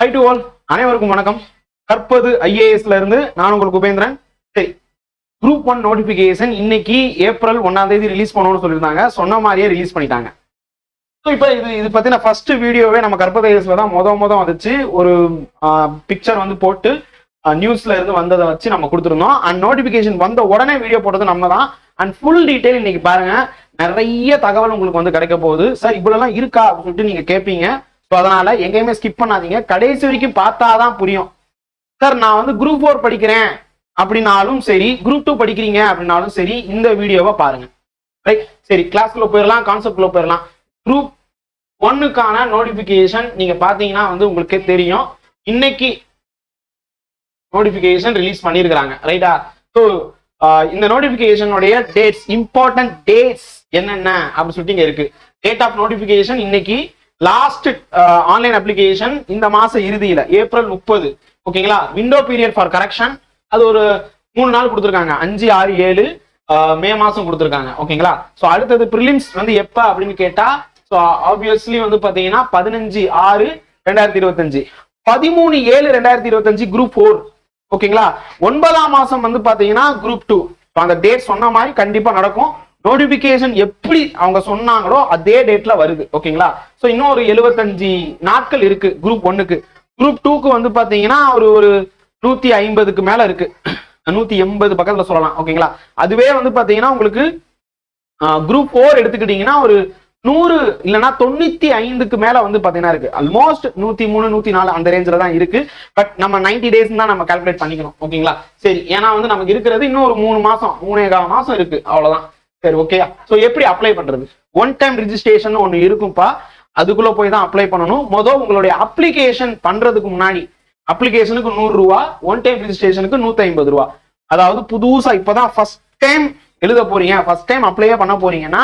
High to all அனைவருக்கும் வணக்கம். கற்பது ஐஏஎஸ்ல இருந்து நான் உங்களுக்கு உபேந்திரன் சரி. குரூப் ஒன் நோட்டிபிகேஷன் இன்னைக்கு ஏப்ரல் ஒன்னாம் தேதி ரிலீஸ் பண்ணணும்னு சொல்லியிருந்தாங்க. சொன்ன மாதிரியே ரிலீஸ் பண்ணிட்டாங்க. ஸோ இப்போ இது இது பத்தின ஃபர்ஸ்ட் வீடியோவே நம்ம கற்பது ஐஏஎஸ்ல தான் மொத முத வந்துச்சு. ஒரு பிக்சர் வந்து போட்டு நியூஸ்ல இருந்து வந்ததை வச்சு நம்ம கொடுத்துருந்தோம். அண்ட் நோட்டிபிகேஷன் வந்த உடனே வீடியோ போட்டது நம்ம தான் அண்ட் ஃபுல் டீட்டெயில் இன்னைக்கு பாருங்க. நிறைய தகவல் உங்களுக்கு வந்து கிடைக்க போகுது. சார் இவ்வளோலாம் இருக்கா அப்படின்னு சொல்லிட்டு நீங்க கேட்பீங்க ஸோ அதனால எங்கேயுமே ஸ்கிப் பண்ணாதீங்க. கடைசி வரைக்கும் பார்த்தா தான் புரியும். சார் நான் வந்து குரூப் ஃபோர் படிக்கிறேன் அப்படின்னாலும் சரி குரூப் டூ படிக்கிறீங்க அப்படின்னாலும் சரி இந்த வீடியோவை பாருங்க. ரைட் சரி கிளாஸ்க்குள்ள போயிடலாம் கான்செப்ட்குள்ள போயிடலாம் குரூப் ஒன்னுக்கான நோட்டிபிகேஷன் நீங்க பாத்தீங்கன்னா வந்து உங்களுக்கே தெரியும். இன்னைக்கு நோட்டிபிகேஷன் ரிலீஸ் பண்ணியிருக்கிறாங்க. ரைட்டா ஸோ இந்த நோட்டிபிகேஷனுடைய டேட்ஸ் இம்பார்ட்டன்ட் டேட்ஸ் என்னென்ன? அப்படின்னு சொல்லிட்டு இங்க இருக்கு. டேட் ஆஃப் நோட்டிபிகேஷன் இன்னைக்கு லாஸ்ட் ஆன்லைன் அப்ளிகேஷன் இந்த மாச இறுதியில ஏப்ரல் முப்பது. ஓகேங்களா விண்டோ பீரியட் ஃபார் கரெக்ஷன் அது ஒரு மூணு நாள் கொடுத்துருக்காங்க. அஞ்சு ஆறு ஏழு uh, மே மாசம் கொடுத்துருக்காங்க. ஓகேங்களா ஸோ அடுத்தது ப்ரிலிம்ஸ் வந்து எப்ப அப்படின்னு கேட்டா ஸோ ஆப்வியஸ்லி வந்து பாத்தீங்கன்னா பதினஞ்சு ஆறு ரெண்டாயிரத்தி இருபத்தஞ்சு. பதிமூணு ஏழு ரெண்டாயிரத்தி இருபத்தஞ்சு குரூப் ஃபோர் ஓகேங்களா ஒன்பதாம் மாசம் வந்து பாத்தீங்கன்னா குரூப் டூ அந்த டேட் சொன்ன மாதிரி கண்டிப்பா நடக்கும். நோட்டிபிகேஷன் எப்படி அவங்க சொன்னாங்களோ அதே டேட்ல வருது ஓகேங்களா ஸோ இன்னும் ஒரு எழுபத்தஞ்சு நாட்கள் இருக்கு குரூப் ஒன்னுக்கு குரூப் டூக்கு வந்து பாத்தீங்கன்னா ஒரு ஒரு நூத்தி ஐம்பதுக்கு மேல இருக்கு. நூத்தி எண்பது பக்கத்துல சொல்லலாம் ஓகேங்களா அதுவே வந்து பாத்தீங்கன்னா உங்களுக்கு குரூப் ஃபோர் எடுத்துக்கிட்டீங்கன்னா ஒரு நூறு இல்லைன்னா தொண்ணூத்தி ஐந்துக்கு மேல வந்து பாத்தீங்கன்னா இருக்கு. ஆல்மோஸ்ட் நூத்தி மூணு நூத்தி நாலு அந்த ரேஞ்சில தான் இருக்கு. பட் நம்ம நைன்டி டேஸ் தான் நம்ம கால்குலேட் பண்ணிக்கணும் ஓகேங்களா சரி ஏன்னா வந்து நமக்கு இருக்கிறது இன்னும் ஒரு மூணு மாசம் மூணே கால மாசம் இருக்கு அவ்வளவுதான். சரி ஓகேயா ஸோ எப்படி அப்ளை பண்றது? ஒன் டைம் ரிஜிஸ்ட்ரேஷன் ஒன்று இருக்கும்ப்பா அதுக்குள்ள போய் தான் அப்ளை பண்ணணும். மொதல் உங்களுடைய அப்ளிகேஷன் பண்றதுக்கு முன்னாடி அப்ளிகேஷனுக்கு நூறு ரூபா ஒன் டைம் ரிஜிஸ்ட்ரேஷனுக்கு நூத்தி ஐம்பது ரூபா. அதாவது புதுசா இப்பதான் ஃபர்ஸ்ட் டைம் எழுத போறீங்க. ஃபர்ஸ்ட் டைம் அப்ளையே பண்ண போறீங்கன்னா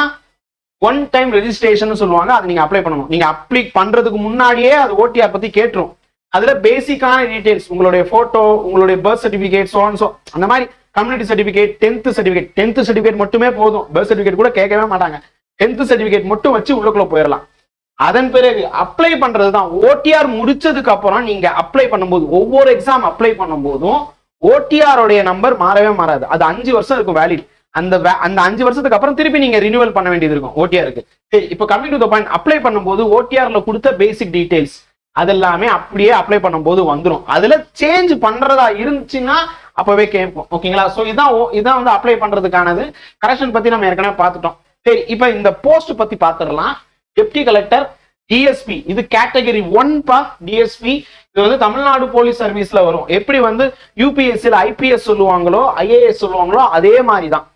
ஒன் டைம் ரெஜிஸ்ட்ரேஷன் சொல்லுவாங்க. அதை நீங்க அப்ளை பண்ணணும். நீங்க அப்ளை பண்றதுக்கு முன்னாடியே அது ஓடிஆர் பத்தி கேட்டுரும். அதுல பேசிக்கான டீடைல்ஸ் உங்களுடைய போட்டோ உங்களுடைய பர்த் சர்டிபிகேட் சோ சோ அந்த மாதிரி community certificate tenth certificate tenth certificate மட்டுமே போதும். பர்த் சர்டிபிகேட் கூட கேட்கவே மாட்டாங்க. டென்த் சர்டிபிகேட் மட்டும் வச்சு உள்ளுக்குள்ள போயிடலாம் அதன் பிறகு அப்ளை பண்றது தான் ஓடிஆர் முடிச்சதுக்கு அப்புறம் நீங்க அப்ளை பண்ணும்போது ஒவ்வொரு எக்ஸாம் அப்ளை பண்ணும்போதும் ஓடிஆருடைய நம்பர் மாறவே மாறாது. அது அஞ்சு வருஷம் இருக்கும் வேலிட் அந்த அந்த அஞ்சு வருஷத்துக்கு அப்புறம் திருப்பி நீங்க ரினியூவல் பண்ண வேண்டியது இருக்கும் ஓடிஆருக்கு இப்போ coming to the point apply பண்ணும்போது ஓடிஆர்ல கொடுத்த பேசிக் டீடைல்ஸ் அதெல்லாமே அப்படியே அப்ளை பண்ணும்போது வந்துடும் அதுல சேஞ்ச் பண்றதா இருந்துச்சுன்னா அப்பவே கேட்போம் ஓகேங்களா? ஸோ இதான் இதான் வந்து அப்ளை பண்றதுக்கானது. கரெக்ஷன் பத்தி நம்ம ஏற்கனவே பார்த்துட்டோம். சரி இப்போ இந்த போஸ்ட் பத்தி பார்த்துடலாம். டெப்டி கலெக்டர் டிஎஸ்பி இது கேட்டகரி ஒன் பா டிஎஸ்பி இது வந்து தமிழ்நாடு போலீஸ் சர்வீஸ்ல வரும். எப்படி வந்து யூபிஎஸ்சியில் ஐபிஎஸ் சொல்லுவாங்களோ ஐஏஎஸ் சொல்லுவாங்களோ அதே மாதிரி தான்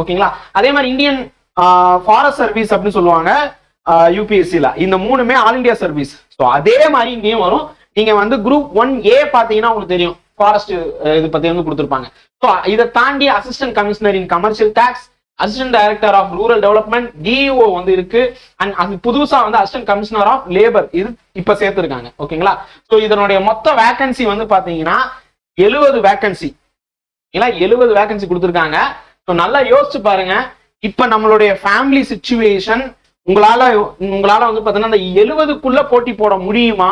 ஓகேங்களா? அதே மாதிரி இந்தியன் ஃபாரஸ்ட் சர்வீஸ் அப்படின்னு சொல்லுவாங்க யூபிஎஸ்சியில் இந்த மூணுமே ஆல் இண்டியா சர்வீஸ் ஸோ அதே மாதிரி இங்கேயும் வரும். நீங்க வந்து குரூப் ஒன் ஏ பார்த்தீங்கன்னா உங்களுக்கு தெரியும். ஃபாரஸ்ட் இது பத்தி வந்து கொடுத்துருப்பாங்க. ஸோ இதை தாண்டி assistant commissioner in commercial tax assistant director of rural development DEO வந்து இருக்கு. அண்ட் அது புதுசா வந்து அசிஸ்டன்ட் கமிஷனர் ஆஃப் லேபர் இது இப்ப சேர்த்திருக்காங்க. ஓகேங்களா ஸோ இதனுடைய மொத்த வேகன்சி வந்து பாத்தீங்கன்னா எழுபது வேகன்சி எழுபது வேகன்சி கொடுத்துருக்காங்க. ஸோ நல்லா யோசிச்சு பாருங்க. இப்ப நம்மளுடைய ஃபேமிலி சுச்சுவேஷன் உங்களால உங்களால வந்து பாத்தீங்கன்னா அந்த எழுபதுக்குள்ள போட்டி போட முடியுமா?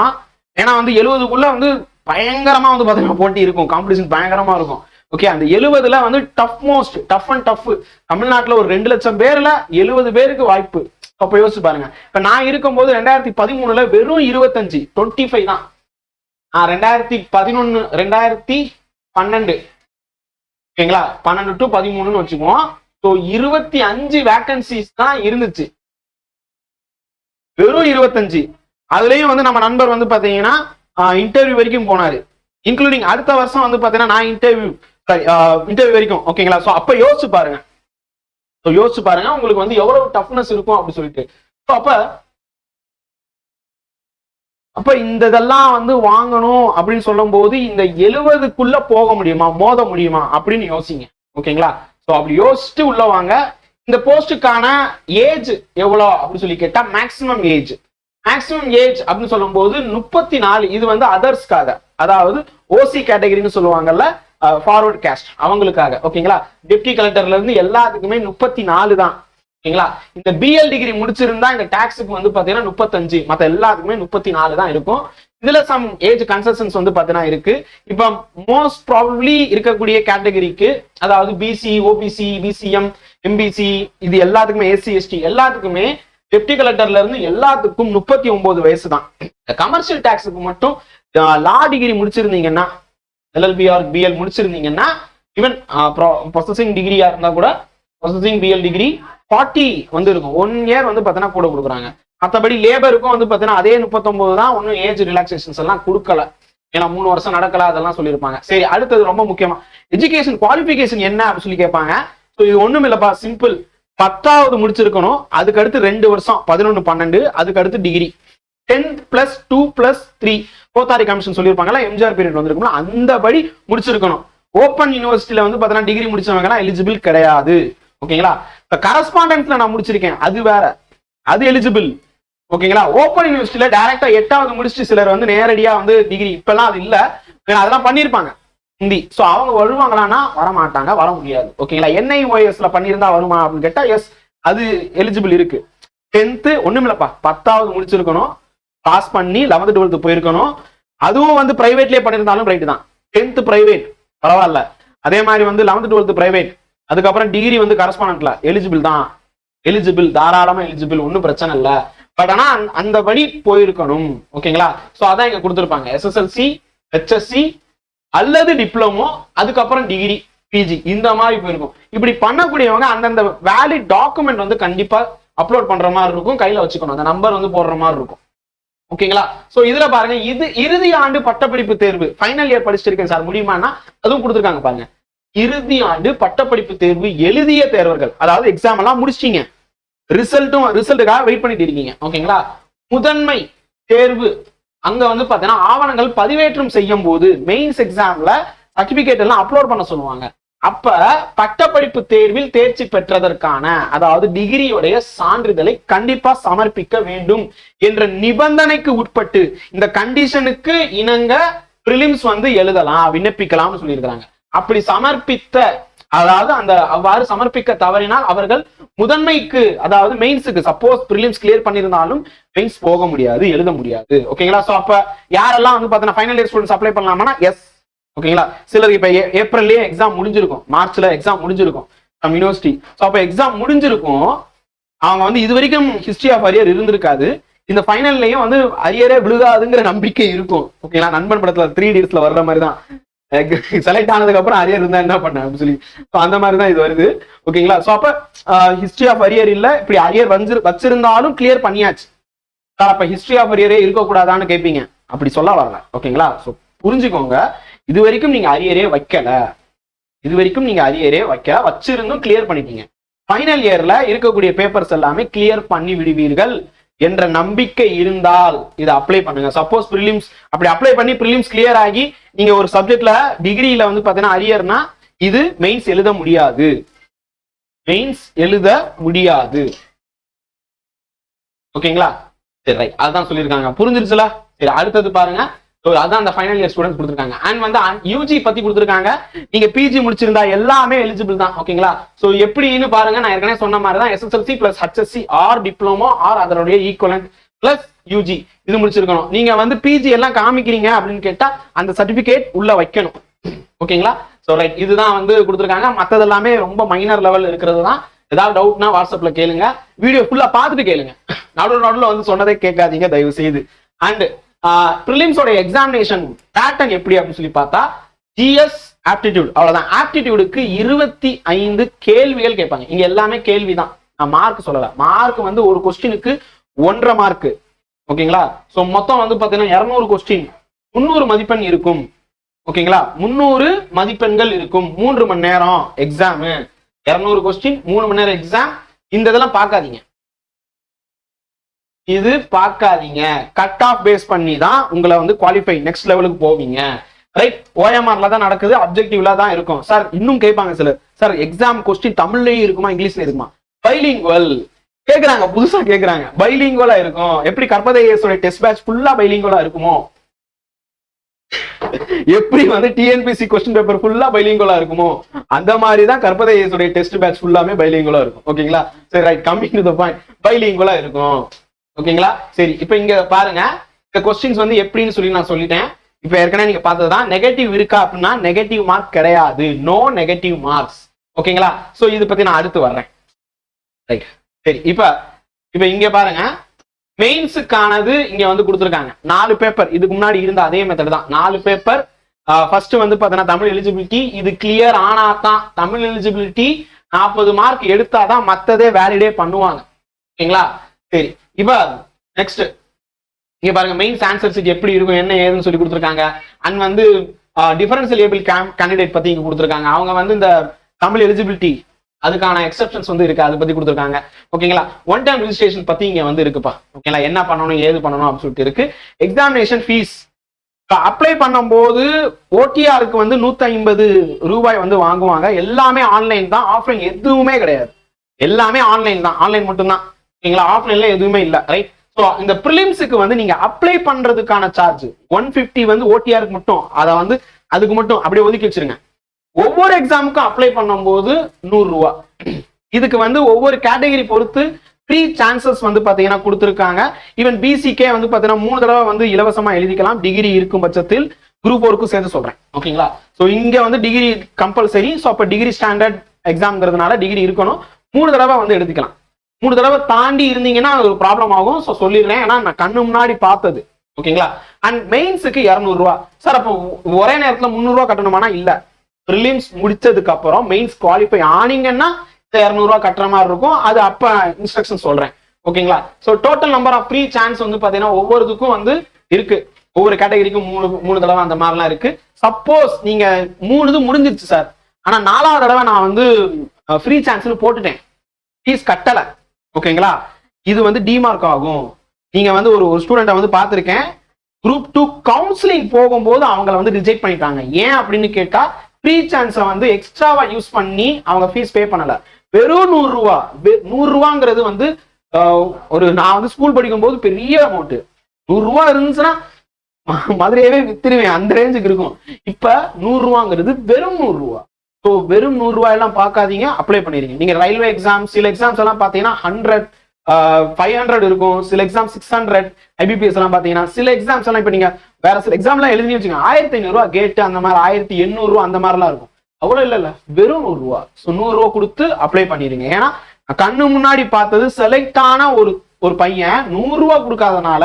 ஏன்னா வந்து எழுபதுக்குள்ள வந்து பயங்கரமா வந்து பாத்தீங்கன்னா போட்டி இருக்கும். காம்படிஷன் பயங்கரமா இருக்கும். ஓகே அந்த எழுபதுல வந்து tough most tough and tough தமிழ்நாட்டுல ஒரு ரெண்டு லட்சம் பேர்ல எழுபது பேருக்கு வாய்ப்பு. அப்ப யோசிச்சு பாருங்க. இப்ப நான் இருக்கும்போது ரெண்டாயிரத்தி பதிமூணுல வெறும் இருபத்தஞ்சு டுவெண்ட்டி ஃபைவ் தான். ஆஹ் ரெண்டாயிரத்தி பதினொன்னு ரெண்டாயிரத்தி பன்னெண்டு. ஓகேங்களா? பன்னெண்டு டு பதிமூணுன்னு வச்சுக்குவோம். ஸோ இருபத்தி அஞ்சு வேக்கன்சிஸ் தான் இருந்துச்சு. வெறும் இருபத்தஞ்சு. அதுலயும் வந்து நம்ம நண்பர் வந்து பாத்தீங்கன்னா இன்டர்வியூ வரைக்கும் போனாரு. இன்க்ளூடிங் அடுத்த வருஷம் வந்து பாத்தீங்கன்னா நான் இன்டர்வியூ இன்டர்வியூ வரைக்கும் ஓகேங்களா ஸோ அப்ப யோசிச்சு பாருங்க. ஸோ யோசிச்சு பாருங்க உங்களுக்கு வந்து எவ்வளவு டஃப்னஸ் இருக்கும் அப்படின்னு சொல்லிட்டு. ஸோ அப்ப அப்ப இந்த இதெல்லாம் வந்து வாங்கணும் அப்படின்னு சொல்லும் போது இந்த எழுபதுக்குள்ள போக முடியுமா? மோத முடியுமா? அப்படின்னு யோசிங்க. ஓகேங்களா ஸோ அப்படி யோசிச்சுட்டு உள்ள வாங்க. இந்த போஸ்டுக்கான ஏஜ் எவ்வளோ அப்படின்னு சொல்லி கேட்டா மேக்சிமம் ஏஜ் மேக்சிமம் ஏஜ் அப்படின்னு சொல்லும்போது முப்பத்தி நாலு இது வந்து அதர்ஸ்க்காக அதாவது ஓசி கேட்டகரின்னு சொல்லுவாங்கல்ல ஃபார்வர்ட் கேஸ்ட் அவங்களுக்காக. ஓகேங்களா? டெப்டி கலெக்டர்ல இருந்து எல்லாத்துக்குமே முப்பத்தி நாலு தான். ஓகேங்களா? இந்த பிஎல் டிகிரி முடிச்சிருந்தா இந்த டாக்ஸுக்கு வந்து பாத்தீங்கன்னா முப்பத்தஞ்சு. மற்ற எல்லாத்துக்குமே முப்பத்தி நாலு தான் இருக்கும். இதுல சம் ஏஜ் கன்செஷன்ஸ் வந்து பாத்தீங்கன்னா இருக்கு. இப்போ மோஸ்ட் ப்ராபப்ளி இருக்கக்கூடிய கேட்டகரிக்கு அதாவது பிசி ஓபிசி பிசிஎம் எம்பிசி இது எல்லாத்துக்குமே எஸ்சி எஸ்டி எல்லாத்துக்குமே டெப்டி கலெக்டர்ல இருந்து எல்லாத்துக்கும் முப்பத்தி ஒன்பது வயசு தான் கமர்ஷியல் டாக்ஸுக்கு மட்டும் லா டிகிரி முடிச்சிருந்தீங்கன்னா எல்எல்பி ஆர் பிஎல் முடிச்சிருந்தீங்கன்னா ஈவன் ப்ரொசஸிங் டிகிரியா இருந்தா கூட ப்ரொசஸிங் பிஎல் டிகிரி ஃபார்ட்டி வந்து இருக்கும். ஒன் இயர் வந்து பார்த்தீங்கன்னா கூட கொடுக்குறாங்க. மற்றபடி லேபருக்கும் வந்து பார்த்தீங்கன்னா அதே முப்பத்தொன்பது தான். ஒன்றும் ஏஜ் ரிலாக்ஸேஷன்ஸ் எல்லாம் கொடுக்கல. ஏன்னா மூணு வருஷம் நடக்கல அதெல்லாம் சொல்லியிருப்பாங்க. சரி அடுத்தது ரொம்ப முக்கியமா எஜுகேஷன் குவாலிஃபிகேஷன் என்ன அப்படின்னு சொல்லி கேட்பாங்க. ஸோ இது ஒன்றும் இல்லைப்பா சிம்பிள் பத்தாவது முடிச்சிருக்கணும். அதுக்கு அடுத்து ரெண்டு வருஷம் பதினொன்று பன்னெண்டு அதுக்கு அடுத்து degree tenth plus two plus three Kothari commission சொல்லியிருப்பாங்கல்ல MGR period வந்திருக்கும்ல அந்த படி முடிச்சிருக்கணும் ஓப்பன் யூனிவர்சிட்டியில வந்து பார்த்தீங்கன்னா டிகிரி முடிச்சவங்கலாம் எலிஜிபிள் கிடையாது. ஓகேங்களா இப்ப கரஸ்பாண்டன்ஸ்ல நான் முடிச்சிருக்கேன். அது வேற. அது எலிஜிபிள் ஓகேங்களா ஓப்பன் யூனிவர்சிட்டியில டைரக்டா எட்டாவது முடிச்சுட்டு சிலர் வந்து நேரடியா வந்து டிகிரி இப்பெல்லாம் அது இல்லை. அதெல்லாம் பண்ணியிருப்பாங்க. ஹிந்தி. ஸோ அவங்க வருவாங்களான்னா வர மாட்டாங்க வர முடியாது ஓகேங்களா என்ஐஓஎஸ்ல பண்ணியிருந்தா வருமா அப்படின்னு கேட்டா எஸ் அது எலிஜிபிள் இருக்கு. டென்த்து ஒண்ணுமில்லப்பா. பத்தாவது முடிச்சிருக்கணும். பாஸ் பண்ணி லெவன்த் டுவெல்த் போயிருக்கணும். அதுவும் வந்து பிரைவேட்லயே பண்ணியிருந்தாலும் ரைட்டு தான். டென்த் பிரைவேட் பரவாயில்ல. அதே மாதிரி வந்து லெவன்த் டுவெல்த் பிரைவேட் அதுக்கப்புறம் டிகிரி வந்து கரஸ்பாண்டன்ட்ல எலிஜிபிள் தான். எலிஜிபிள் தாராளமா எலிஜிபிள் ஒன்றும் பிரச்சனை இல்லை. பட் ஆனால் அந்த- அந்த படி போயிருக்கணும். ஓகேங்களா ஸோ அதான் இங்க கொடுத்துருப்பாங்க. எஸ்எஸ்எல்சி ஹெச்எஸ்சி அல்லது டிப்ளமோ அதுக்கப்புறம் டிகிரி பிஜி இந்த மாதிரி போயிருக்கும். இப்படி பண்ணக்கூடியவங்க அந்தந்த வேலிட் டாக்குமெண்ட் வந்து கண்டிப்பா அப்லோட் பண்ற மாதிரி இருக்கும் கையில வச்சுக்கணும். அந்த நம்பர் வந்து போடுற மாதிரி இருக்கும். ஓகேங்களா? சோ இதுல பாருங்க இது இறுதி ஆண்டு பட்டப்படிப்பு தேர்வு. ஃபைனல் இயர் படிச்சிருக்கேன் சார். முடியுமான்னா அதுவும் கொடுத்துருக்காங்க பாருங்க. இறுதி ஆண்டு பட்டப்படிப்பு தேர்வு எழுதிய தேர்வர்கள் அதாவது எக்ஸாம் எல்லாம் முடிச்சிட்டீங்க. ரிசல்ட்டும் ரிசல்ட்டுக்காக வெயிட் பண்ணிட்டு இருக்கீங்க. ஓகேங்களா? முதன்மை தேர்வு அங்க வந்து பாத்தீங்கன்னா ஆவணங்கள் பதிவேற்றம் செய்யும் போது மெயின்ஸ் எக்ஸாம்ல சர்டிபிகேட் எல்லாம் அப்லோட் பண்ண சொல்லுவாங்க. அப்ப பட்டப்படிப்பு தேர்வில் தேர்ச்சி பெற்றதற்கான அதாவது டிகிரியுடைய சான்றிதழை கண்டிப்பா சமர்ப்பிக்க வேண்டும் என்ற நிபந்தனைக்கு உட்பட்டு இந்த கண்டிஷனுக்கு இணங்க பிரிலிம்ஸ் வந்து எழுதலாம் விண்ணப்பிக்கலாம்னு சொல்லியிருக்கிறாங்க. அப்படி சமர்ப்பித்த அதாவது அந்த அவ்வாறு சமர்ப்பிக்க தவறினால் அவர்கள் முதன்மைக்கு அதாவது மெயின்ஸுக்கு சப்போஸ் பிரிலிம்ஸ் கிளியர் பண்ணியிருந்தாலும் மெயின்ஸ் போக முடியாது எழுத முடியாது. ஓகேங்களா ஸோ அப்ப யாரெல்லாம் வந்து பார்த்தீங்கன்னா ஃபைனல் இயர் ஸ்டூடெண்ட்ஸ் அப்ளை பண்ணலாம்னா எஸ் ஓகேங்களா சிலருக்கு இப்ப ஏ- ஏப்ரல்லே எக்ஸாம் முடிஞ்சிருக்கும். மார்ச்ல எக்ஸாம் முடிஞ்சிருக்கும் நம்ம யூனிவர்சிட்டி ஸோ அப்போ எக்ஸாம் முடிஞ்சிருக்கும். அவங்க வந்து இது வரைக்கும் ஹிஸ்டரி ஆஃப் அரியர் இருந்திருக்காது. இந்த ஃபைனல்லையும் வந்து அரியரே விழுகாதுங்கிற நம்பிக்கை இருக்கும். ஓகேங்களா நண்பன் படத்துல த்ரீ டேஸ்ல வர்ற மாதிரி தான் செலக்ட் ஆனதுக்கு அப்புறம் அரியர் இருந்தா என்ன பண்ண? அப்படின்னு சொல்லி. அந்த மாதிரி தான் இது வருது. ஓகேங்களா ஸோ அப்ப ஹிஸ்டரி ஆஃப் அரியர் இல்ல. இப்படி அரியர் வந்து வச்சிருந்தாலும் கிளியர் பண்ணியாச்சு. சார் அப்ப ஹிஸ்டரி ஆஃப் அரியரே இருக்கக்கூடாதான்னு கேட்பீங்க அப்படி சொல்ல வரல. ஓகேங்களா ஸோ புரிஞ்சுக்கோங்க. இது வரைக்கும் நீங்க அரியரே வைக்கல. இது வரைக்கும் நீங்க அரியரே வைக்கல. வச்சிருந்தும் கிளியர் பண்ணிட்டீங்க. ஃபைனல் இயர்ல இருக்கக்கூடிய பேப்பர்ஸ் எல்லாமே கிளியர் பண்ணி விடுவீர்கள் என்ற நம்பிக்கை இருந்தால் இதை அப்ளை பண்ணுங்க. சப்போஸ் ப்ரிலிம்ஸ் அப்படி அப்ளை பண்ணி ப்ரிலிம்ஸ் கிளியர் ஆகி நீங்க ஒரு சப்ஜெக்ட்ல டிகிரியில வந்து பாத்தீங்கன்னா அரியர்னா இது மெயின்ஸ் எழுத முடியாது. மெயின்ஸ் எழுத முடியாது. ஓகேங்களா? சரி ரைட் அதான் சொல்லியிருக்காங்க. புரிஞ்சிருச்சுல? சரி அடுத்தது பாருங்க. அதான் அந்த ஃபைனல் இயர் ஸ்டூடெண்ட்ஸ் கொடுத்துருக்காங்க. அண்ட் வந்து யூஜி பத்தி கொடுத்துருக்காங்க. நீங்க பிஜி முடிச்சிருந்தா எல்லாமே எலிஜிபிள் தான். ஓகேங்களா? சோ எப்படின்னு பாருங்க. நான் ஏற்கனவே சொன்ன மாதிரி தான் SSLC plus HSC or diploma or அதனுடைய ஈக்குவலன்ட் பிளஸ் யூஜி இது முடிச்சிருக்கணும். நீங்க வந்து பிஜி எல்லாம் காமிக்கிறீங்க அப்படின்னு கேட்டா அந்த சர்டிபிகேட் உள்ள வைக்கணும். ஓகேங்களா? ஸோ ரைட் இதுதான் வந்து கொடுத்துருக்காங்க. மற்றது எல்லாமே ரொம்ப மைனர் லெவல் இருக்கிறது தான் ஏதாவது டவுட்னா வாட்ஸ்அப்ல கேளுங்க. வீடியோ ஃபுல்லா பார்த்துட்டு கேளுங்க. நடுவில் நடுவில் வந்து சொன்னதே கேட்காதீங்க தயவு செய்து அண்ட் ப்ரிலிம்ஸோட எக்ஸாமினேஷன் பேட்டர்ன் எப்படி அப்படின்னு சொல்லி பார்த்தா ஜிஎஸ் ஆப்டிடியூட் அவ்வளவுதான். ஆப்டிடியூடுக்கு இருபத்தி ஐந்து கேள்விகள் கேட்பாங்க. இங்க எல்லாமே கேள்விதான். நான் மார்க் சொல்லலை. மார்க் வந்து ஒரு கொஸ்டினுக்கு ஒன்றரை மார்க் ஓகேங்களா? ஸோ மொத்தம் வந்து பார்த்தீங்கன்னா இரநூறு கொஸ்டின் முந்நூறு மதிப்பெண் இருக்கும். ஓகேங்களா? முந்நூறு மதிப்பெண்கள் இருக்கும். மூன்று மணி நேரம் எக்ஸாமு இரநூறு கொஸ்டின் மூணு மணி நேரம் எக்ஸாம் இந்த இதெல்லாம் பார்க்காதீங்க. இது பார்க்காதீங்க. கட் ஆஃப் பேஸ் பண்ணி தான் உங்களை வந்து குவாலிஃபை நெக்ஸ்ட் லெவலுக்கு போவீங்க. ரைட் ஓஎம்ஆர்ல தான் நடக்குது. அப்ஜெக்டிவ்ல தான் இருக்கும். சார் இன்னும் கேட்பாங்க சிலர். சார் எக்ஸாம் கொஸ்டின் தமிழ்லயும் இருக்குமா இங்கிலீஷ்ல இருக்குமா? பைலிங்குவல் கேக்குறாங்க புதுசா கேக்குறாங்க. பைலிங்கோலா இருக்கும். எப்படி கர்பதேசோட டெஸ்ட் பேட்ச் ஃபுல்லா பைலிங்கோலா இருக்குமோ? எப்படி வந்து டிஎன்பிசி கொஸ்டின் பேப்பர் ஃபுல்லா பைலிங்கோலா இருக்குமோ? அந்த மாதிரி தான் கர்பதேசோட டெஸ்ட் பேட்ச் ஃபுல்லாமே பைலிங்கோலா இருக்கும். ஓகேங்களா? சரி right coming to the point பைலிங்கோலா இருக்கும். ஓகேங்களா? சரி இப்போ இங்க பாருங்க. இந்த கொஸ்டின்ஸ் வந்து எப்படின்னு சொல்லி நான் சொல்லிட்டேன். இப்போ ஏற்கனவே நீங்க பார்த்ததுதான். நெகட்டிவ் இருக்கா அப்படின்னா நெகட்டிவ் மார்க் கிடையாது. நோ நெகட்டிவ் மார்க்ஸ் ஓகேங்களா? சோ இது பத்தி நான் அடுத்து வர்றேன். ரைட் சரி இப்ப இப்ப இங்க பாருங்க. மெயின்ஸுக்கானது இங்க வந்து கொடுத்துருக்காங்க. நாலு பேப்பர் இதுக்கு முன்னாடி இருந்த அதே மெத்தட் தான். நாலு பேப்பர் ஃபர்ஸ்ட் வந்து பாத்தீங்கன்னா தமிழ் எலிஜிபிலிட்டி இது கிளியர் ஆனா தான் தமிழ் எலிஜிபிலிட்டி நாற்பது மார்க் எடுத்தாதான் மத்ததே வேலிடே பண்ணுவாங்க. ஓகேங்களா? சரி இப்ப நெக்ஸ்ட் இங்க பாருங்க மெயின்ஸ் ஆன்சர் சீட் எப்படி இருக்கும் என்ன ஏதுன்னு சொல்லி கொடுத்துருக்காங்க. அண்ட் வந்து டிஃபரன்ஷியல் ஏபிள் கேண்டிடேட் பத்தி இங்க கொடுத்துருக்காங்க. அவங்க வந்து இந்த தமிழ் எலிஜிபிலிட்டி அதுக்கான எக்ஸப்ஷன்ஸ் வந்து இருக்கு. அதை பத்தி கொடுத்துருக்காங்க. ஓகேங்களா ஒன் டைம் ரிஜிஸ்ட்ரேஷன் பத்தி இங்க வந்து இருக்குப்பா. ஓகேங்களா என்ன பண்ணணும் ஏது பண்ணணும் அப்படின்னு சொல்லிட்டு இருக்கு. எக்ஸாமினேஷன் ஃபீஸ் அப்ளை பண்ணும்போது ஓடிஆருக்கு வந்து நூத்தி ஐம்பது ரூபாய் வந்து வாங்குவாங்க. எல்லாமே ஆன்லைன் தான். ஆஃப்லைன் எதுவுமே கிடையாது. எல்லாமே ஆன்லைன் தான். ஆன்லைன் மட்டும்தான். ஓகேங்களா ஆஃப்லைன்ல எதுவுமே இல்லை. ரைட் ஸோ இந்த ப்ரிலிம்ஸுக்கு வந்து நீங்க அப்ளை பண்றதுக்கான சார்ஜ் ஒன் ஃபிஃப்டி வந்து ஓடிஆருக்கு மட்டும். அதை வந்து அதுக்கு மட்டும் அப்படியே ஒதுக்கி வச்சிருங்க. ஒவ்வொரு எக்ஸாமுக்கும் அப்ளை பண்ணும்போது நூறுரூவா இதுக்கு வந்து ஒவ்வொரு கேட்டகரி பொறுத்து ஃப்ரீ சான்சஸ் வந்து பார்த்தீங்கன்னா கொடுத்துருக்காங்க. ஈவன் பிசிக்கே வந்து பார்த்தீங்கன்னா மூணு தடவை வந்து இலவசமாக எழுதிக்கலாம். டிகிரி இருக்கும் பட்சத்தில் குரூப் ஒர்க்கும் சேர்த்து சொல்கிறேன் ஓகேங்களா ஸோ இங்கே வந்து டிகிரி கம்பல்சரி ஸோ அப்போ டிகிரி ஸ்டாண்டர்ட் எக்ஸாம்ங்கிறதுனால டிகிரி இருக்கணும். மூணு தடவை வந்து எழுதிக்கலாம் மூணு தடவை தாண்டி இருந்தீங்கன்னா அது ஒரு ப்ராப்ளம் ஆகும். ஸோ சொல்லிடுறேன். ஏன்னா நான் கண்ணு முன்னாடி பார்த்தது. ஓகேங்களா அண்ட் மெயின்ஸுக்கு இரநூறுவா சார் அப்போ ஒரே நேரத்தில் முந்நூறுரூவா கட்டணுமானா? இல்லை. ப்ரிலிம்ஸ் முடிச்சதுக்கு அப்புறம் மெயின்ஸ் குவாலிஃபை ஆனீங்கன்னா இரநூறுவா கட்டுற மாதிரி இருக்கும். அது அப்ப இன்ஸ்ட்ரக்ஷன் சொல்றேன். ஓகேங்களா? So total number of free chance வந்து பாத்தீங்கன்னா ஒவ்வொருத்துக்கும் வந்து இருக்கு. ஒவ்வொரு கேட்டகரிக்கும் மூணு மூணு தடவை அந்த மாதிரிலாம் இருக்கு. சப்போஸ் நீங்க மூணு இது முடிஞ்சிருச்சு சார் ஆனா நாலாவது தடவை நான் வந்து ஃப்ரீ சான்ஸ்னு போட்டுட்டேன். ஃபீஸ் கட்டல. ஓகேங்களா? இது வந்து டிமார்க் ஆகும். நீங்க வந்து ஒரு ஒரு ஸ்டூடெண்ட்டை வந்து பார்த்துருக்கேன். குரூப் டூ கவுன்சிலிங் போகும்போது அவங்கள வந்து ரிஜெக்ட் பண்ணிட்டாங்க. ஏன் அப்படின்னு கேட்டா ஃப்ரீ சான்ஸை வந்து எக்ஸ்ட்ராவா யூஸ் பண்ணி அவங்க ஃபீஸ் பே பண்ணல. வெறும் நூறு ரூபா. வெ- நூறு ரூபாங்கிறது வந்து ஒரு நான் வந்து ஸ்கூல் படிக்கும்போது பெரிய அமௌண்ட் நூறு ரூபா இருந்துச்சுன்னா மதுரையவே வித்துருவேன். அந்த ரேஞ்சுக்கு இருக்கும். இப்ப நூறு ரூபாங்கிறது வெறும் நூறு ரூபா. ஸோ வெறும் நூறு எல்லாம் பார்க்காதீங்க. அப்ளை பண்ணிருங்க. நீங்க ரயில்வே எக்ஸாம் சில எக்ஸாம்ஸ் எல்லாம் பாத்தீங்கன்னா ஹண்ட்ரட் ஃபைவ் ஹண்ட்ரட் இருக்கும். சில எக்ஸாம் சிக்ஸ் ஹண்ட்ரட் ஐபிபிஎஸ் எல்லாம் பாத்தீங்கன்னா சில எக்ஸாம்ஸ் எல்லாம் இப்ப நீங்க வேற சில எக்ஸாம்லாம் எழுதி வச்சுங்க ஆயிரத்தி ஐநூறுரூவா கேட்டு அந்த மாதிரி ஆயிரத்தி எண்ணூறுரூவா அந்த மாதிரிலாம் இருக்கும். அவ்வளவு இல்ல இல்ல வெறும் நூறு ரூபா. ஸோ நூறு ரூபா கொடுத்து அப்ளை பண்ணிருங்க ஏன்னா கண்ணு முன்னாடி பார்த்தது செலக்ட் ஆன ஒரு ஒரு பையன் நூறு ரூபா கொடுக்காதனால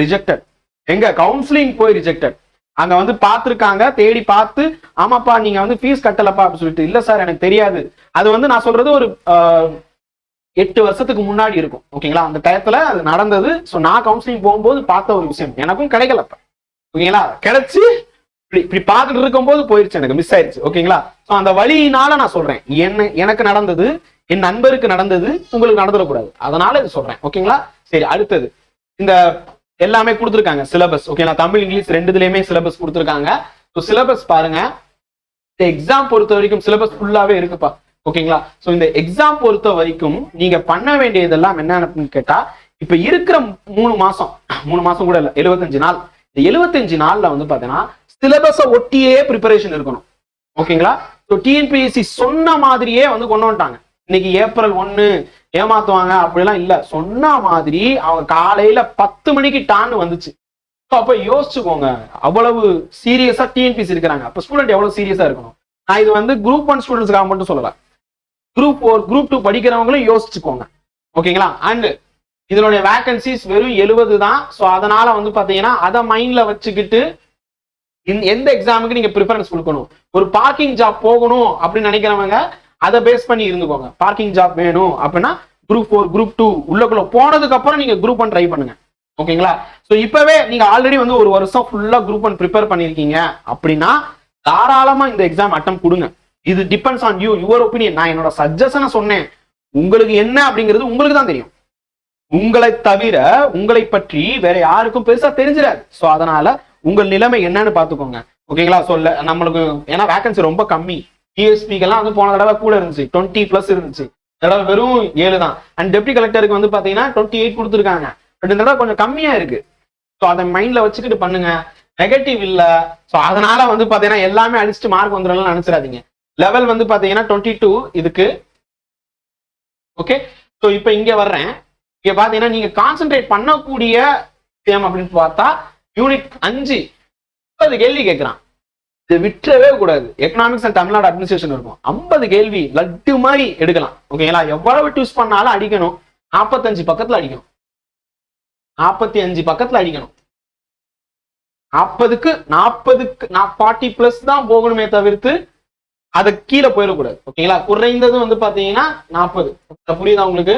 ரிஜெக்டட் எங்க? கவுன்சிலிங் போய் ரிஜெக்டட் அங்க வந்து பார்த்துருக்காங்க தேடி பார்த்து ஆமாப்பா நீங்க வந்து ஃபீஸ் கட்டலப்பா அப்படின்னு சொல்லிட்டு. இல்ல சார் எனக்கு தெரியாது. அது வந்து நான் சொல்றது ஒரு எட்டு வருஷத்துக்கு முன்னாடி இருக்கும். ஓகேங்களா? அந்த டயத்துல அது நடந்தது. ஸோ நான் கவுன்சிலிங் போகும்போது பார்த்த ஒரு விஷயம். எனக்கும் கிடைக்கல ஓகேங்களா? கிடைச்சு இப்படி இப்படி பார்த்துட்டு இருக்கும்போது போயிருச்சு எனக்கு மிஸ் ஆயிருச்சு. ஓகேங்களா? ஸோ அந்த வழியினால நான் சொல்றேன். என்ன எனக்கு நடந்தது என் நண்பருக்கு நடந்தது உங்களுக்கு நடந்துடக்கூடாது. அதனால இது சொல்றேன். ஓகேங்களா? சரி அடுத்தது. இந்த எல்லாமே கொடுத்துருக்காங்க சிலபஸ் ஓகேங்களா? தமிழ் இங்கிலீஷ் ரெண்டுதுலயுமே சிலபஸ் கொடுத்துருக்காங்க. ஸோ சிலபஸ் பாருங்க. இந்த எக்ஸாம் பொறுத்த வரைக்கும் சிலபஸ் ஃபுல்லாவே இருக்குப்பா. ஓகேங்களா? ஸோ இந்த எக்ஸாம் பொறுத்த வரைக்கும் நீங்க பண்ண வேண்டியதெல்லாம் என்ன அப்படின்னு கேட்டா இப்ப இருக்கிற மூணு மாசம் மூணு மாசம் கூட இல்ல எழுபத்தஞ்சு நாள். இந்த எழுபத்தஞ்சு நாள்ல வந்து பாத்தீங்கன்னா சிலபஸை ஒட்டியே ப்ரிப்பரேஷன் இருக்கணும். ஓகேங்களா? ஸோ டிஎன்பிஎஸ்சி சொன்ன மாதிரியே வந்து கொண்டு வந்துட்டாங்க. இன்னைக்கு ஏப்ரல் ஒன்னு ஏமாத்துவாங்க அப்படிலாம் இல்ல. சொன்ன மாதிரி அவங்க காலையில பத்து மணிக்கு டான்னு வந்துச்சு. ஸோ அப்ப யோசிச்சுக்கோங்க அவ்வளவு சீரியஸா டிஎன்பிசி இருக்கிறாங்க. அப்ப ஸ்டூடெண்ட் எவ்வளவு சீரியஸா இருக்கணும்? நான் இது வந்து குரூப் ஒன் ஸ்டூடெண்ட்ஸ்க்காக மட்டும் சொல்லலை. குரூப் ஃபோர் குரூப் டூ படிக்கிறவங்களும் யோசிச்சுக்கோங்க. ஓகேங்களா? அண்ட் இதனுடைய வேக்கன்சிஸ் வெறும் எழுபது தான். ஸோ அதனால வந்து பார்த்தீங்கன்னா அதை மைண்ட்ல வச்சுக்கிட்டு எந்த எக்ஸாமுக்கு நீங்க ப்ரிஃபரன்ஸ் கொடுக்கணும்? ஒரு பார்க்கிங் ஜாப் போகணும் அப்படின்னு நினைக்கிறவங்க அதை பேஸ் பண்ணி இருந்துக்கோங்க. பார்க்கிங் ஜாப் வேணும் அப்படின்னா குரூப் ஃபோர் குரூப் டூ உள்ளக்குள்ள போனதுக்கு அப்புறம் நீங்க குரூப் ஒன் ட்ரை பண்ணுங்க. ஓகேங்களா? ஸோ இப்பவே நீங்க ஆல்ரெடி வந்து ஒரு வருஷம் ஃபுல்லா குரூப் ஒன் ப்ரிப்பேர் பண்ணியிருக்கீங்க அப்படின்னா தாராளமா இந்த எக்ஸாம் அட்டம் கொடுங்க. இது depends on you your opinion நான் என்னோட சஜஷனை சொன்னேன். உங்களுக்கு என்ன அப்படிங்கிறது உங்களுக்கு தான் தெரியும். உங்களை தவிர உங்களை பற்றி வேற யாருக்கும் பெருசா தெரிஞ்சிடாது ஸோ அதனால உங்கள் நிலைமை என்னன்னு பாத்துக்கோங்க ஓகேங்களா சொல்ல நம்மளுக்கு ஏன்னா வேகன்சி ரொம்ப கம்மி. டிஎஸ்பிக்கெல்லாம் வந்து போன தடவை கூட இருந்துச்சு. டுவெண்ட்டி பிளஸ் இருந்துச்சு. தடவை வெறும் ஏழு தான். அண்ட் டெப்டி கலெக்டருக்கு வந்து பாத்தீங்கன்னா டுவெண்ட்டி எயிட் கொடுத்துருக்காங்க. பட் இந்த தடவை கொஞ்சம் கம்மியா இருக்கு. ஸோ அதை மைண்ட்ல வச்சுக்கிட்டு பண்ணுங்க. நெகட்டிவ் இல்லை. ஸோ அதனால வந்து பாத்தீங்கன்னா எல்லாமே அடிச்சுட்டு மார்க் வந்துடும் நினைச்சிடாதீங்க. லெவல் வந்து பாத்தீங்கன்னா டுவெண்ட்டி டூ இதுக்கு. ஓகே ஸோ இப்போ இங்க வர்றேன். இங்க பாத்தீங்கன்னா நீங்க கான்சென்ட்ரேட் பண்ணக்கூடிய தேம் அப்படின்னு பார்த்தா யூனிட் அஞ்சு. முப்பது கேள்வி கேட்கிறான் இது விட்டுறவே கூடாது. எக்கனாமிக்ஸ் அண்ட் தமிழ்நாடு அட்மினிஸ்ட்ரேஷன் இருக்கும். ஐம்பது கேள்வி லட்டு மாதிரி எடுக்கலாம். ஓகேங்களா எவ்வளவு டியூஸ் பண்ணாலும் அடிக்கணும். நாற்பத்தஞ்சு பக்கத்துல அடிக்கணும். நாற்பத்தி அஞ்சு பக்கத்துல அடிக்கணும். நாற்பதுக்கு நாற்பதுக்கு நான் ஃபார்ட்டி பிளஸ் தான் போகணுமே தவிர்த்து அது கீழே போயிடக்கூடாது. ஓகேங்களா? குறைந்தது வந்து பாத்தீங்கன்னா நாற்பது புரியுதா உங்களுக்கு?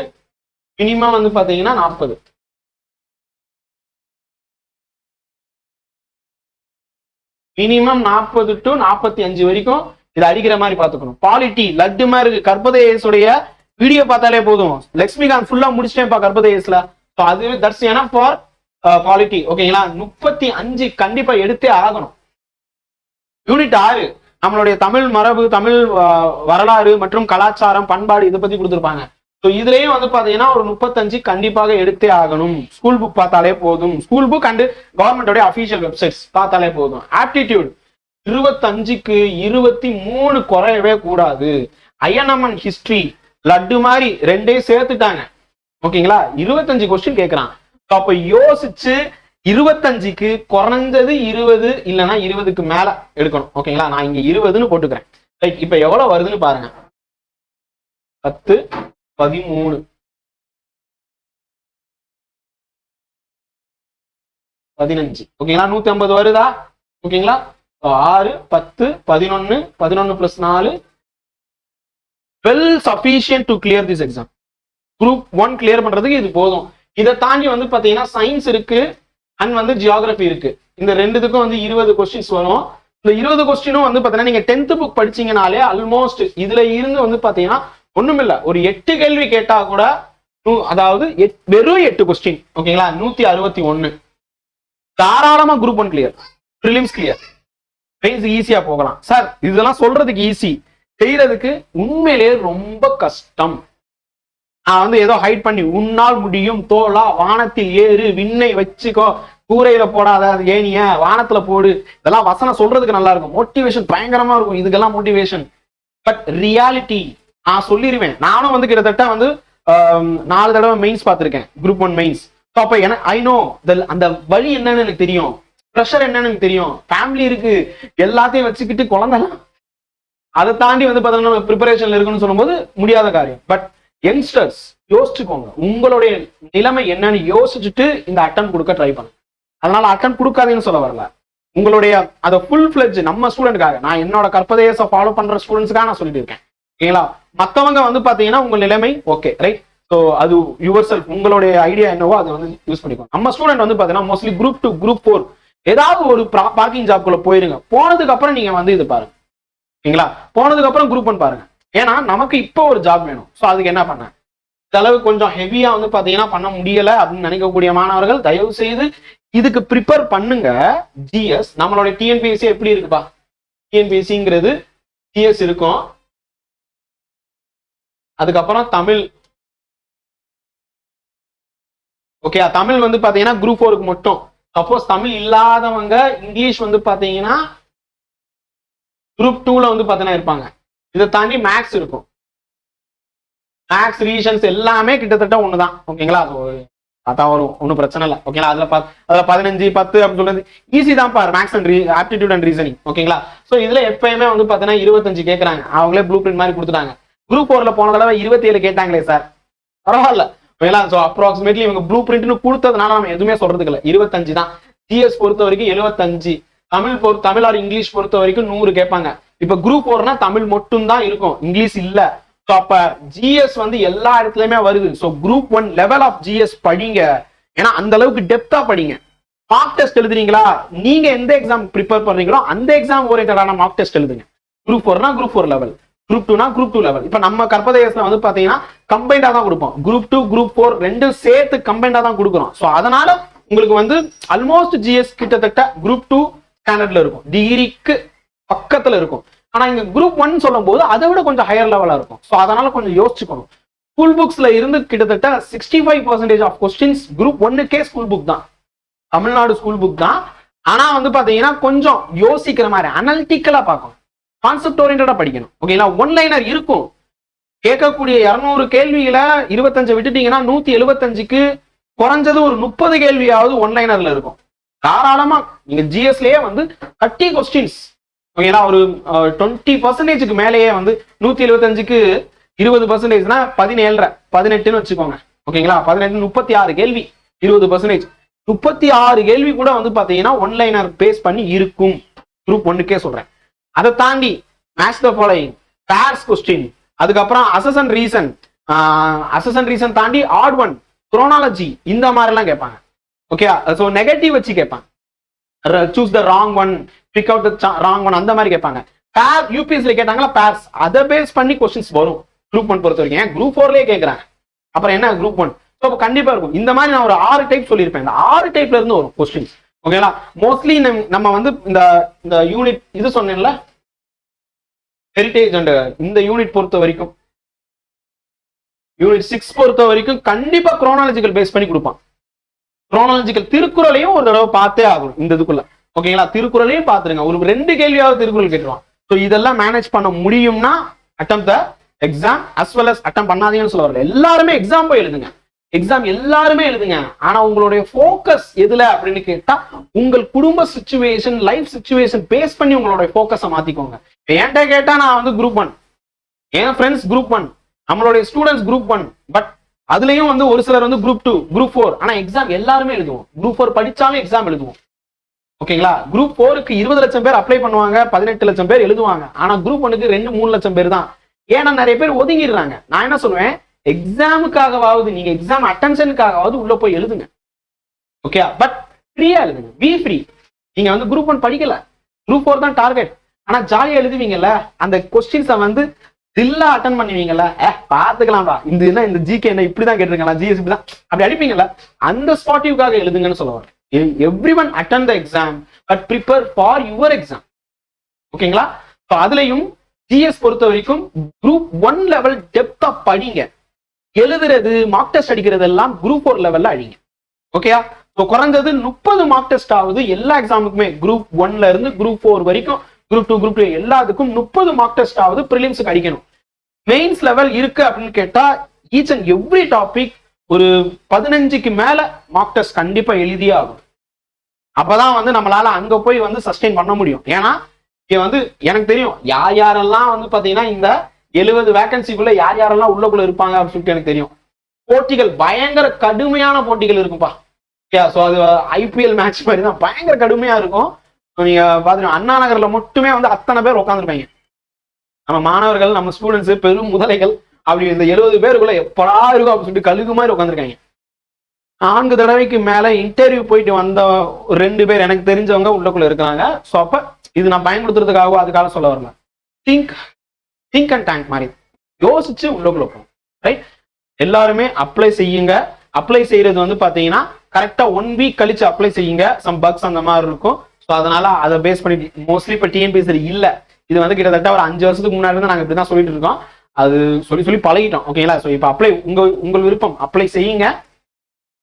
மினிமம் வந்து பாத்தீங்கன்னா நாற்பது மினிமம் நாற்பது டு நாற்பத்தி அஞ்சு வரைக்கும் இது அடிக்கிற மாதிரி பாத்துக்கணும் பாலிட்டி லட்டு மாதிரி இருக்கு. கர்ப்பதேசுடைய வீடியோ பார்த்தாலே போதும். லக்ஷ்மிகாந்த் ஃபுல்லா முடிச்சிட்டேன்ப்பா கர்ப்பதேஸ்ல ஸோ அது தட்ஸ் ஃபார் பாலிட்டி ஓகேங்களா? முப்பத்தி அஞ்சு கண்டிப்பா எடுத்தே ஆகணும். யூனிட் ஆறு. நம்மளுடைய தமிழ் மரபு தமிழ் வரலாறு மற்றும் கலாச்சாரம் பண்பாடு இதை பத்தி கொடுத்துருப்பாங்க. ஸோ இதுலயும் வந்து பாத்தீங்கன்னா ஒரு முப்பத்தஞ்சு கண்டிப்பாக எடுத்தே ஆகணும். ஸ்கூல் புக் பார்த்தாலே போதும். ஸ்கூல் புக் அண்டு கவர்மெண்டோட அஃபீஷியல் வெப்சைட்ஸ் பார்த்தாலே போதும். ஆப்டிடியூட் இருபத்தஞ்சுக்கு இருபத்தி மூணு குறையவே கூடாது. ஐஎன்எம்என் ஹிஸ்டரி லட்டு மாதிரி ரெண்டே சேர்த்துட்டாங்க. ஓகேங்களா இருபத்தஞ்சு கொஸ்டின் கேட்கறான் அப்ப யோசிச்சு இருபத்தஞ்சுக்கு குறைஞ்சது இருபது இல்லைன்னா இருபதுக்கு மேல எடுக்கணும். ஓகேங்களா? நான் இங்க இருபதுன்னு போட்டுக்கிறேன். ரைட் இப்ப எவ்வளவு வருதுன்னு பாருங்க. பத்து பதிமூணு. பதினஞ்சு. ஓகேங்களா? நூத்தி ஐம்பது வருதா? ஓகேங்களா? ஆறு பத்து பதினொன்னு பதினொன்னு பிளஸ் நாலு. Well sufficient to clear this exam group one clear பண்றதுக்கு இது போதும். இதை தாண்டி வந்து பாத்தீங்கன்னா சயின்ஸ் இருக்கு. அண்ட் வந்து ஜியாகிரபி இருக்கு. இந்த ரெண்டுத்துக்கும் வந்து இருபது கொஸ்டின்ஸ் வரும். இந்த இருபது கொஸ்டினும் வந்து பாத்தீங்கன்னா நீங்க டென்த் புக் படிச்சீங்கனாலே ஆல்மோஸ்ட் இதுல இருந்து வந்து பாத்தீங்கன்னா ஒண்ணுமில்ல. ஒரு எட்டு கேள்வி கேட்டா கூட அதாவது எட்- வெறும் எட்டு கொஸ்டின் ஓகேங்களா நூத்தி அறுபத்தி ஒன்னு தாராளமா group one clear prelims clear mains ஈஸியா போகலாம். சார் இதெல்லாம் சொல்றதுக்கு ஈஸி செய்யறதுக்கு உண்மையிலேயே ரொம்ப கஷ்டம். நான் வந்து ஏதோ ஹைட் பண்ணி உன்னால் முடியும் தோலா வானத்தில் ஏறு விண்ணை வச்சுக்கோ. கூரையில போடாத அது ஏனிய வானத்துல போடு? இதெல்லாம் வசனம் சொல்றதுக்கு நல்லா இருக்கும். மோட்டிவேஷன் பயங்கரமா இருக்கும். இதுக்கெல்லாம் மோட்டிவேஷன் பட் ரியாலிட்டி நான் சொல்லிடுவேன் நானும் வந்து கிட்டத்தட்ட வந்து நாலு தடவை மெயின்ஸ் பார்த்துருக்கேன். குரூப் ஒன் மெயின்ஸ் அப்ப எனக்கு ஐ நோ அந்த வழி என்னன்னு எனக்கு தெரியும். ப்ரெஷர் என்னன்னு எனக்கு தெரியும். ஃபேமிலி இருக்கு. எல்லாத்தையும் வச்சுக்கிட்டு குழந்தைலாம் அதை தாண்டி வந்து பார்த்தீங்கன்னா நம்ம ப்ரிப்பரேஷன்ல இருக்குன்னு சொல்லும்போது முடியாத காரியம். பட் யங்ஸ்டர்ஸ் யோசிச்சுக்கோங்க. உங்களுடைய நிலைமை என்னன்னு யோசிச்சுட்டு இந்த அட்டன் கொடுக்க ட்ரை பண்ணுங்க. அதனால அட்டன் கொடுக்காதீங்கன்னு சொல்ல வரல. உங்களுடைய அதை ஃபுல் ஃபிளெஜ் நம்ம ஸ்டூடெண்ட்காக நான் என்னோட கற்பதேச ஃபாலோ பண்ற ஸ்டூடெண்ட்ஸ்க்காக நான் சொல்லிட்டு இருக்கேன். ஓகேங்களா? மத்தவங்க வந்து பாத்தீங்கன்னா உங்க நிலைமை ஓகே ரைட் ஸோ அது யுவர் செல்ஃப் உங்களுடைய ஐடியா என்னவோ அதை வந்து யூஸ் பண்ணிக்கோங்க. நம்ம ஸ்டூடெண்ட் வந்து பாத்தீங்கன்னா mostly group two group four ஏதாவது ஒரு பார்க்கிங் ஜாப்குள்ள போயிருங்க. போனதுக்கு அப்புறம் நீங்க வந்து இது பாருங்க. ஓகேங்களா? போனதுக்கு அப்புறம் குரூப் ஒன் பாருங்க. ஏன்னா நமக்கு இப்போ ஒரு ஜாப் வேணும். ஸோ அதுக்கு என்ன பண்ண? இந்த அளவு கொஞ்சம் ஹெவியா வந்து பாத்தீங்கன்னா பண்ண முடியல அப்படின்னு நினைக்கக்கூடிய மாணவர்கள் தயவு செய்து இதுக்கு ப்ரிப்பேர் பண்ணுங்க. ஜிஎஸ் நம்மளுடைய டிஎன்பிஎஸ்சி எப்படி இருக்குப்பா? டிஎன்பிஎஸ்சிங்கிறது ஜிஎஸ் இருக்கும். அதுக்கப்புறம் தமிழ். ஓகே தமிழ் வந்து பாத்தீங்கன்னா குரூப் ஃபோருக்கு மட்டும். சப்போஸ் தமிழ் இல்லாதவங்க இங்கிலீஷ் வந்து பாத்தீங்கன்னா குரூப் டூல வந்து பாத்தீங்கன்னா இருப்பாங்க. இதை தாண்டி மேக்ஸ் இருக்கும். மேக்ஸ் ரீஷன்ஸ் எல்லாமே கிட்டத்தட்ட ஒண்ணுதான். ஓகேங்களா அது ஒரு அதான் வரும் ஒன்றும் பிரச்சனை இல்லை. ஓகேங்களா அதுல ப- அதுல பதினஞ்சு பத்து அப்படின்னு சொல்றது ஈஸி தான் பாரு maths and re aptitude and reasoning ஓகேங்களா ஸோ இதுல எப்பயுமே வந்து பார்த்தீங்கன்னா இருபத்தஞ்சு கேட்கறாங்க அவங்களே ப்ளூ பிரிண்ட் மாதிரி கொடுத்துட்டாங்க. குரூப் ஃபோர்ல போன தடவை இருபத்தி ஏழு கேட்டாங்களே சார் பரவாயில்ல. ஓகேங்களா ஸோ அப்ராக்சிமேட்லி இவங்க ப்ளூ பிரிண்ட்னு கொடுத்ததுனால நம்ம எதுவுமே சொல்றதுக்கு இல்லை. இருபத்தஞ்சு தான். ஜிஎஸ் பொறுத்த வரைக்கும் எழுபத்தஞ்சு. தமிழ் பொறு தமிழ் ஆர் இங்கிலீஷ் பொறுத்த வரைக்கும் நூறு கேட்பாங்க. இப்ப குரூப் ஃபோர்னா தமிழ் மட்டும் தான் இருக்கும். இங்கிலீஷ் இல்ல. ஸோ அப்ப ஜிஎஸ் வந்து எல்லா இடத்துலயுமே வருது. So group one level of GS படிங்க. ஏன்னா அந்த அளவுக்கு டெப்தா படிங்க. மார்க் டெஸ்ட் எழுதுறீங்களா? நீங்க எந்த எக்ஸாம் ப்ரிப்பேர் பண்றீங்களோ அந்த எக்ஸாம் ஓரியன்டான மார்க் டெஸ்ட் எழுதுங்க. குரூப் ஃபோர்னா குரூப் ஃபோர் லெவல் குரூப் டூனா குரூப் டூ லெவல் இப்ப நம்ம கற்பதேசம் வந்து பாத்தீங்கன்னா கம்பைண்டா தான் கொடுப்போம். குரூப் டூ குரூப் ஃபோர் ரெண்டும் சேர்த்து கம்பைண்டா தான் கொடுக்குறோம். ஸோ அதனால உங்களுக்கு வந்து ஆல்மோஸ்ட் ஜிஎஸ் கிட்டத்தட்ட குரூப் டூ ஸ்டாண்டர்ட்ல இருக்கும். டிகிரிக்கு பக்கத்துல இருக்கும். ஆனா இங்க குரூப் ஒன் சொல்லும் போது அதை விட கொஞ்சம் ஹையர் லெவலா இருக்கும். ஸோ அதனால கொஞ்சம் யோசிச்சுக்கணும். ஸ்கூல் புக்ஸ்ல இருந்து கிட்டத்தட்ட sixty five percentage of questions group ஒன்னுக்கே school book தான். தமிழ்நாடு ஸ்கூல் புக் தான். ஆனா வந்து பாத்தீங்கன்னா கொஞ்சம் யோசிக்கிற மாதிரி அனலிட்டிக்கலா பார்க்கணும். கான்செப்ட் ஓரியன்டா படிக்கணும். ஓகேங்களா ஒன்லைனர் இருக்கும். கேட்கக்கூடிய இரநூறு கேள்விகளை இருபத்தஞ்சு விட்டுட்டீங்கன்னா நூத்தி எழுபத்தஞ்சுக்கு குறைஞ்சது ஒரு முப்பது கேள்வியாவது ஒன்லைனர்ல இருக்கும். தாராளமா நீங்க ஜிஎஸ்லயே வந்து தேர்ட்டி கொஸ்டின்ஸ் ஏன்னா ஒரு டுவெண்ட்டி பர்சன்டேஜுக்கு மேலேயே வந்து நூத்தி எழுபத்தஞ்சுக்கு இருபது பர்சன்டேஜ்னா பதினேழரை பதினெட்டுன்னு வச்சுக்கோங்க. ஓகேங்களா பதினெட்டு முப்பத்தி ஆறு கேள்வி இருபது பர்சன்டேஜ் முப்பத்தி ஆறு கேள்வி கூட வந்து பாத்தீங்கன்னா ஒன்லைனர் பேஸ் பண்ணி இருக்கும். குரூப் ஒன்னுக்கே சொல்றேன். அதை தாண்டி match the following pairs question அதுக்கப்புறம் அசசன் ரீசன் அசசன் ரீசன் தாண்டி ஆட் ஒன் குரோனாலஜி இந்த மாதிரிலாம் கேட்பாங்க. ஓகே ஸோ நெகட்டிவ் வச்சு கேட்பாங்க. Choose the wrong one pick out the wrong one அந்த மாதிரி கேட்பாங்க. பேர் யூபிஎஸ்ல கேட்டாங்களா பேர்ஸ் அதை பேஸ் பண்ணி கொஸ்டின்ஸ் வரும். குரூப் ஒன் பொறுத்த வரைக்கும். ஏன்? குரூப் ஃபோர்லயே கேட்கறாங்க அப்புறம் என்ன? குரூப் ஒன் ஸோ அப்போ கண்டிப்பா இருக்கும். இந்த மாதிரி நான் ஒரு ஆறு டைப் சொல்லியிருப்பேன். இந்த ஆறு டைப்ல இருந்து வரும் கொஸ்டின்ஸ் ஓகேங்களா மோஸ்ட்லி நம்ம வந்து இந்த இந்த யூனிட் இது சொன்னேன்ல? ஹெரிட்டேஜ் அண்ட் இந்த யூனிட் பொறுத்த வரைக்கும். யூனிட் சிக்ஸ் பொறுத்த வரைக்கும் கண்டிப்பா குரோனாலஜிக்கல் பேஸ் பண்ணி கொடுப்பான். குரோனாலஜிக்கல் திருக்குறளையும் ஒரு தடவை பார்த்தே ஆகணும் இந்த இதுக்குள்ள. ஓகேங்களா திருக்குறளையும் பார்த்துருங்க. ஒரு ரெண்டு கேள்வியாவது திருக்குறள் கேட்டுருவான். ஸோ இதெல்லாம் மேனேஜ் பண்ண முடியும்னா attempt the exam as well as attempt பண்ணாதீங்கன்னு சொல்ல வரல. எல்லாருமே எக்ஸாம் போய் எழுதுங்க. எக்ஸாம் எல்லாருமே எழுதுங்க. ஆனா உங்களுடைய ஃபோக்கஸ் எதுல அப்படின்னு கேட்டா உங்கள் குடும்ப சுச்சுவேஷன் லைஃப் சுச்சுவேஷன் பேஸ் பண்ணி உங்களுடைய ஃபோக்கஸை மாத்திக்கோங்க. என்கிட்ட கேட்டா நான் வந்து குரூப் ஒன் என் ஃப்ரெண்ட்ஸ் குரூப் ஒன் நம்மளுடைய ஸ்டூடெண்ட்ஸ் குரூப் ஒன் பட் அதுலயும் வந்து ஒரு சிலர் வந்து குரூப் டூ குரூப் ஃபோர் ஆனா எக்ஸாம் எல்லாருமே எழுதுவோம். குரூப் ஃபோர் படிச்சாலும் எக்ஸாம் எழுதுவோம். ஓகேங்களா? குரூப் ஃபோருக்கு இருபது லட்சம் பேர் அப்ளை பண்ணுவாங்க பதினெட்டு லட்சம் பேர் எழுதுவாங்க. ஆனா குரூப் ஒன்னுக்கு ரெண்டு மூணு லட்சம் பேர் தான். ஏன்னா நிறைய பேர் ஒதுங்கிடுறாங்க. நான் என்ன சொல்லுவேன்? எக்ஸாமுக்காகவாவது நீங்க எக்ஸாம் அட்டென்ஷனுக்காகவாவது உள்ள போய் எழுதுங்க. ஓகே பட் ஃப்ரீயா எழுதுங்க. பி ஃப்ரீ நீங்க வந்து குரூப் ஒன் படிக்கல. குரூப் ஃபோர் தான் டார்கெட் ஆனா ஜாலியா எழுதுவீங்கல்ல? அந்த கொஸ்டின்ஸை வந்து தில்லா அட்டன் பண்ணுவீங்கல்ல? ஏ பாத்துக்கலாம்டா இந்த என்ன இந்த ஜிகே என்ன இப்படிதான் கேட்டிருக்கா ஜிஎஸ் இப்படிதான். அப்படி அடிப்பீங்கல்ல? அந்த ஸ்பாட்டிவ்காக எழுதுங்கன்னு சொல்லுவாங்க. Everyone attend the exam but prepare for your exam ஓகேங்களா? ஸோ அதுலயும் ஜிஎஸ் பொறுத்த வரைக்கும் குரூப் ஒன் லெவல் டெப்தா படிங்க. எழுதுறது மார்க் டெஸ்ட் அடிக்கிறது எல்லாம் குரூப் ஃபோர் லெவல்ல அடிங்க ஓகேயா? ஸோ குறைஞ்சது முப்பது மார்க் டெஸ்ட் ஆகுது எல்லா எக்ஸாமுக்குமே குரூப் ஒன்ல இருந்து குரூப் ஃபோர் வரைக்கும் குரூப் டூ குரூப் டூ எல்லாத்துக்கும் முப்பது மார்க் டெஸ்ட் ஆகுது ப்ரிலிம்ஸுக்கு அடிக்கணும். மெயின்ஸ் லெவல் இருக்கு அப்படின்னு கேட்டா ஈச் அண்ட் எவ்ரி டாபிக் ஒரு பதினஞ்சுக்கு மேல மார்க் டெஸ்ட் கண்டிப்பா எழுதியே ஆகும் அப்பதான் வந்து நம்மளால அங்க போய் வந்து சஸ்டெயின் பண்ண முடியும். ஏன்னா இங்க வந்து எனக்கு தெரியும் யார் யாரெல்லாம் வந்து பாத்தீங்கன்னா இந்த எழுபது வேகன்சிக்குள்ள யார் யாரெல்லாம் உள்ளக்குள்ள இருப்பாங்க அப்படின்னு சொல்லிட்டு எனக்கு தெரியும். போட்டிகள் பயங்கர கடுமையான போட்டிகள் இருக்கும்பா. ஸோ அது ஐபிஎல் மேட்ச் மாதிரி தான் பயங்கர கடுமையா இருக்கும். நீங்க பாத்தீங்கன்னா அண்ணா நகர்ல மட்டுமே வந்து அத்தனை பேர் உட்காந்துருப்பாங்க நம்ம மாணவர்கள் நம்ம ஸ்டூடெண்ட்ஸ் பெரும் முதலைகள் அப்படி இந்த எழுபது பேருக்குள்ள எப்படா இருக்கும் அப்படின்னு சொல்லிட்டு கழுகு மாதிரி உட்காந்துருக்காங்க நான்கு தடவைக்கு மேல இன்டர்வியூ போயிட்டு வந்த ரெண்டு பேர் எனக்கு தெரிஞ்சவங்க உள்ளக்குள்ள இருக்கிறாங்க. ஸோ அப்ப இது நான் பயன்படுத்துறதுக்காகவோ அதுக்காக சொல்ல வரல. திங்க் திங்க் அண்ட் டேங்க் மாதிரி. யோசிச்சு உள்ளக்குள்ள போகும் ரைட் எல்லாருமே அப்ளை செய்யுங்க. அப்ளை செய்யறது வந்து பாத்தீங்கன்னா கரெக்டா ஒன் வீக் கழிச்சு அப்ளை செய்யுங்க. சம் பக்ஸ் அந்த மாதிரி இருக்கும். ஸோ அதனால அதை பேஸ் பண்ணி மோஸ்ட்லி இப்போ டிஎன்பிஎஸ்சி இல்லை. இது வந்து கிட்டத்தட்ட ஒரு அஞ்சு வருஷத்துக்கு முன்னாடி இருந்து நாங்கள் இப்படி தான் சொல்லிட்டு இருக்கோம். அது சொல்லி சொல்லி பழகிட்டோம். ஓகேங்களா ஸோ இப்போ அப்ளை உங்கள் உங்கள் விருப்பம். அப்ளை செய்யுங்க.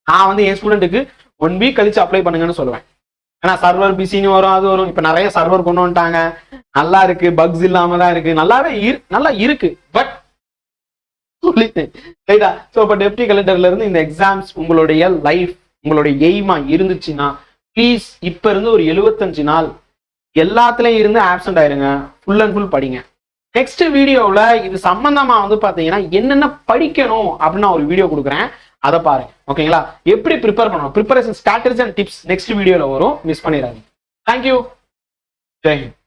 நான் வந்து என் ஸ்டூடெண்ட்டுக்கு ஒன் வீக் கழிச்சு அப்ளை பண்ணுங்கன்னு சொல்லுவேன். ஏன்னா சர்வர் பிஸின்னு வரும் அது வரும். இப்போ நிறைய சர்வர் கொண்டு வந்துட்டாங்க. நல்லா இருக்கு. பக்ஸ் இல்லாம தான் இருக்கு. நல்லாவே இரு- நல்லா இருக்கு. பட் சொல்லிட்டேன். ரைட்டா ஸோ இப்போ டெப்டி கலெக்டர்ல இருந்து இந்த எக்ஸாம்ஸ் உங்களுடைய லைஃப் உங்களுடைய எய்மா இருந்துச்சுன்னா ப்ளீஸ் இப்போ இருந்து ஒரு எழுபத்தஞ்சு நாள் எல்லாத்துலயும் இருந்து ஆப்சென்ட் ஆயிருங்க. ஃபுல் அண்ட் ஃபுல் படிங்க. நெக்ஸ்ட் வீடியோவில் இது சம்மந்தமாக வந்து பார்த்தீங்கன்னா என்னென்ன படிக்கணும் அப்படின்னு நான் ஒரு வீடியோ கொடுக்குறேன். அதை பாருங்க. ஓகேங்களா எப்படி ப்ரிப்பேர் பண்ணணும்? Preparation strategy and tips next வீடியோவில் வரும். மிஸ் பண்ணிடாதீங்க. தேங்க்யூ ஜெய் ஹிந்த்